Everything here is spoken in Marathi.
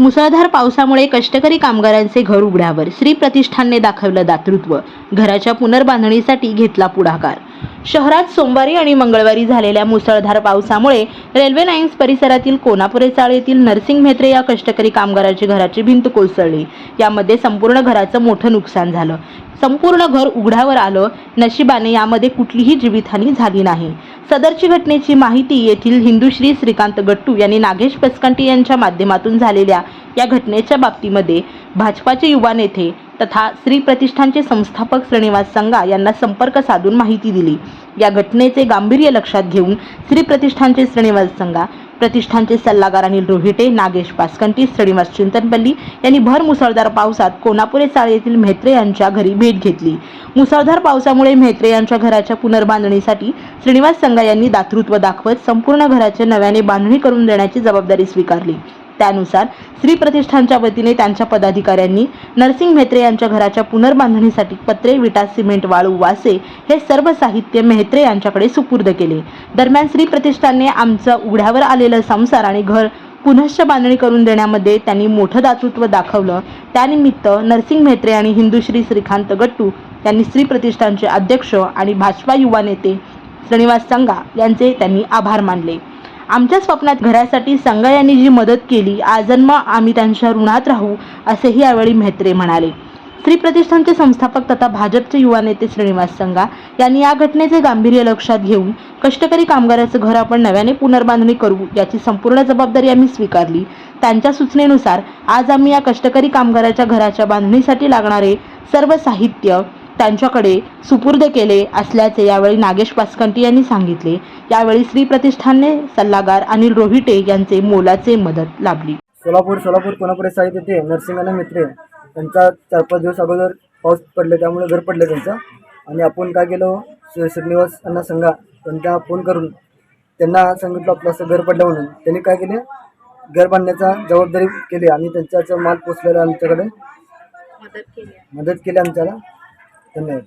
मुसळधार पावसामुळे कष्टकरी कामगारांचे घर उघड्यावर श्री प्रतिष्ठानने दाखवलं दातृत्व घराच्या पुनर्बांधणीसाठी घेतला पुढाकार. शहरात सोमवारी आणि मंगळवारी झालेल्या मुसळधार पावसामुळे रेल्वे लाईन्स परिसरातील कोनापुरे चाळ येथील नरसिंग म्हेत्रे या कष्टकरी कामगाराची घराची भिंत कोसळली. यामध्ये संपूर्ण घराचं मोठं नुकसान झालं. संपूर्ण घर उघड्यावर आलं. नशिबाने यामध्ये कुठलीही जीवितहानी झाली नाही. सदरची घटनेची माहिती येथील हिंदूश्री श्रीकांत गट्टू यांनी नागेश पेसकंटी यांच्या माध्यमातून झालेल्या या घटनेच्या बाबतीमध्ये भाजपाचे युवा नेते तथा श्री प्रतिष्ठानचे संस्थापक श्रीनिवास संगा यांना संपर्क साधून माहिती दिली. या घटनेचे गांभीर्य लक्षात घेऊन श्री प्रतिष्ठानचे श्रीनिवास संगा प्रतिष्ठानचे सल्लागार अनिल रोहिटे नागेश पासकंटी श्रीनिवास चिंतनपल्ली यांनी भर मुसळधार पावसात कोनापुरे चाळ येथील म्हेत्रे यांच्या घरी भेट घेतली. मुसळधार पावसामुळे म्हेत्रे यांच्या घराच्या पुनर्बांधणीसाठी श्रीनिवास संगा यांनी दातृत्व दाखवत संपूर्ण घराचे नव्याने बांधणी करून देण्याची जबाबदारी स्वीकारली. त्यानुसार श्री प्रतिष्ठानच्या वतीने त्यांच्या पदाधिकाऱ्यांनी नरसिंग म्हेत्रे यांच्या घराच्या पुनर्बांधणीसाठी पत्रे विटा सिमेंट वाळू वासे हे सर्व साहित्य मेहत्रे यांच्याकडे सुपूर्द केले. दरम्यान श्री प्रतिष्ठानने आमचं उघड्यावर आलेलं संसार आणि घर पुनश्च बांधणी करून देण्यामध्ये त्यांनी मोठं दातृत्व दाखवलं. त्यानिमित्त नरसिंग म्हेत्रे आणि हिंदुश्री श्रीकांत गट्टू यांनी श्री प्रतिष्ठानचे अध्यक्ष आणि भाजपा युवा नेते श्रीनिवास संगा यांचे त्यांनी आभार मानले. आमच्या स्वप्नात घरासाठी संगा यांनी जी मदत केली आजन्म आम्ही त्यांच्या ऋणात राहू असेही यावेळी म्हेत्रे म्हणाले. स्त्री प्रतिष्ठानचे संस्थापक तथा भाजपचे युवा नेते श्रीनिवास संगा यांनी या घटनेचे गांभीर्य लक्षात घेऊन कष्टकरी कामगाराचं घर आपण नव्याने पुनर्बांधणी करू याची संपूर्ण जबाबदारी आम्ही स्वीकारली. त्यांच्या सूचनेनुसार आज आम्ही या कष्टकरी कामगाराच्या घराच्या बांधणीसाठी लागणारे सर्व साहित्य त्यांच्याकडे सुपूर्द केले असल्याचे यावेळी नागेश पासकंटी यांनी सांगितले. यावेळी श्री प्रतिष्ठानने सल्लागार अनिल रोहिटे यांचे मोलाचे मदत लाभली. सोलापूर सोलापूर कोणापुरे साहित्य येथे नरसिंगाना मित्रे त्यांचा चार पाच दिवस अगोदर पाऊस पडले त्यामुळे घर पडले त्यांचं. आणि आपण काय केलं? श्री- श्रीनिवास यांना सांगा त्यांना फोन करून त्यांना सांगितलं आपलं असं घर पडलं म्हणून. त्यांनी काय केले? घर बांधण्याचा जबाबदारी केली आणि त्यांच्याचं माल पोचलेला आमच्याकडे. मदत केली आमच्याला. 真的